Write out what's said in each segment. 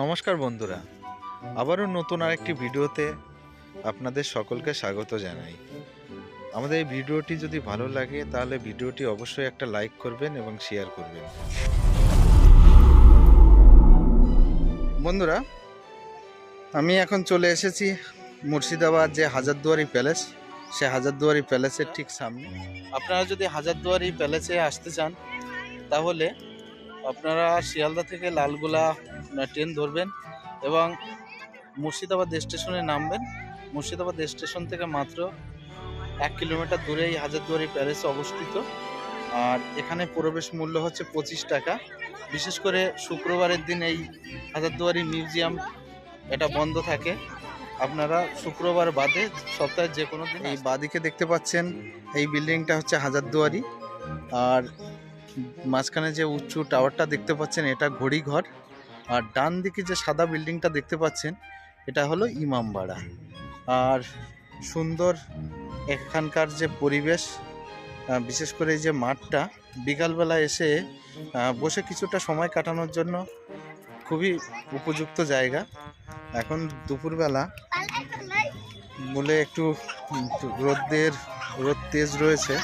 নমস্কার বন্ধুরা, আবারও নতুন আরেকটি ভিডিওতে আপনাদের সকলকে স্বাগত জানাই। আমাদের এই ভিডিওটি যদি ভালো লাগে, তাহলে ভিডিওটি অবশ্যই একটা লাইক করবেন এবং শেয়ার করবেন। বন্ধুরা, আমি এখন চলে এসেছি মুর্শিদাবাদ যে হাজারদুয়ারি প্যালেস। সে হাজারদুয়ারি প্যালেসের ঠিক সামনে। আপনারা যদি হাজারদুয়ারি প্যালেসে আসতে চান, তাহলে আপনারা শিয়ালদা থেকে লালগোলা ট্রেন ধরবেন এবং মুর্শিদাবাদ স্টেশনে নামবেন। মুর্শিদাবাদ স্টেশন থেকে মাত্র এক কিলোমিটার দূরে এই হাজারদুয়ারি প্যালেস অবস্থিত। আর এখানে প্রবেশ মূল্য হচ্ছে পঁচিশ টাকা। বিশেষ করে শুক্রবারের দিন এই হাজারদুয়ারি মিউজিয়াম এটা বন্ধ থাকে। আপনারা শুক্রবার বাদে সপ্তাহে যে কোনো দিন এই বাদিকে দেখতে পাচ্ছেন এই বিল্ডিংটা হচ্ছে হাজারদুয়ারি। আর মাঝখানে যে উঁচু টাওয়ারটা দেখতে পাচ্ছেন, এটা ঘড়িঘর। আর ডান দিকে যে সাদা বিল্ডিংটা দেখতে পাচ্ছেন, এটা হলো ইমামবাড়া। আর সুন্দর এখানকার যে পরিবেশ বিশেষ করে এই যে মাঠটা, বিকালবেলা এসে বসে কিছুটা সময় কাটানোর জন্য খুবই উপযুক্ত জায়গা। এখন দুপুরবেলা বলে একটু রোদের রোদ তেজ রয়েছে।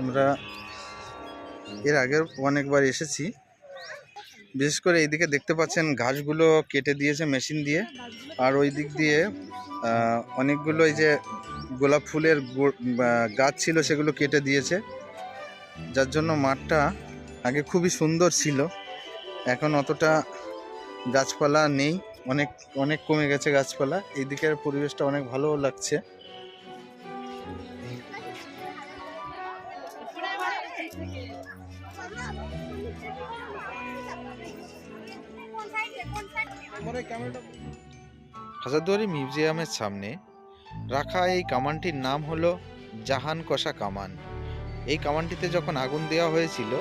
আমরা এর আগের অনেকবার এসেছি। বিশেষ করে এইদিকে দেখতে পাচ্ছেন, ঘাসগুলো কেটে দিয়েছে মেশিন দিয়ে। আর ওই দিক দিয়ে অনেকগুলো এই যে গোলাপ ফুলের গাছ ছিল সেগুলো কেটে দিয়েছে। যার জন্য মাঠটা আগে খুবই সুন্দর ছিল। এখন অতটা গাছপালা নেই। অনেক অনেক কমে গেছে গাছপালা। এই দিকের পরিবেশটা অনেক ভালো লাগছে। হাজারদুয়ারি মিউজিয়ামের সামনে রাখা এই কামানটির নাম হলো জাহান কষা কামান। এই কামানটিতে যখন আগুন দেওয়া হয়েছিল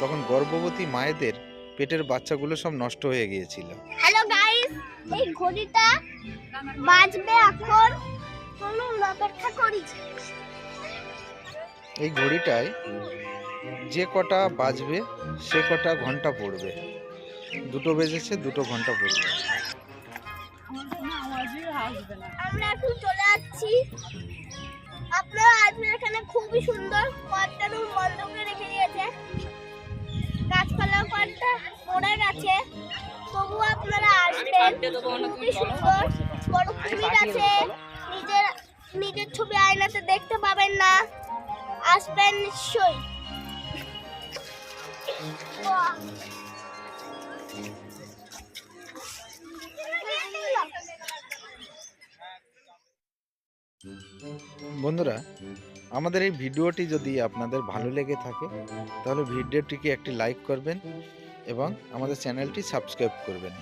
তখন গর্ভবতী মায়েদের পেটের বাচ্চাগুলো সব নষ্ট হয়ে গিয়েছিল। হ্যালো গাইস এই ঘড়িটা বাজবে এখন। চলুন অপেক্ষা করি। এই ঘড়িটায় যে কটা বাজবে সে কটা ঘণ্টা পড়বে। দুটো বেজেছে, দুটো ঘণ্টা পড়বে। আমরা এখন চলে যাচ্ছি। আপনারা আসবেন এখানে খুবই সুন্দর কয়েকটা রুম করে রেখে দিয়েছে। গাছপালা কয়েকটা পড়ে গেছে। তবু আপনারা আসবেন। খুবই সুন্দর, বড় কুমির আছে। নিজের নিজের ছবি আয়নাতে দেখতে পাবেন না। আসবেন নিশ্চয়ই। বন্ধুরা, আমাদের এই ভিডিওটি যদি আপনাদের ভালো লেগে থাকে, তাহলে ভিডিওটিকে একটি লাইক করবেন এবং আমাদের চ্যানেলটি সাবস্ক্রাইব করবেন।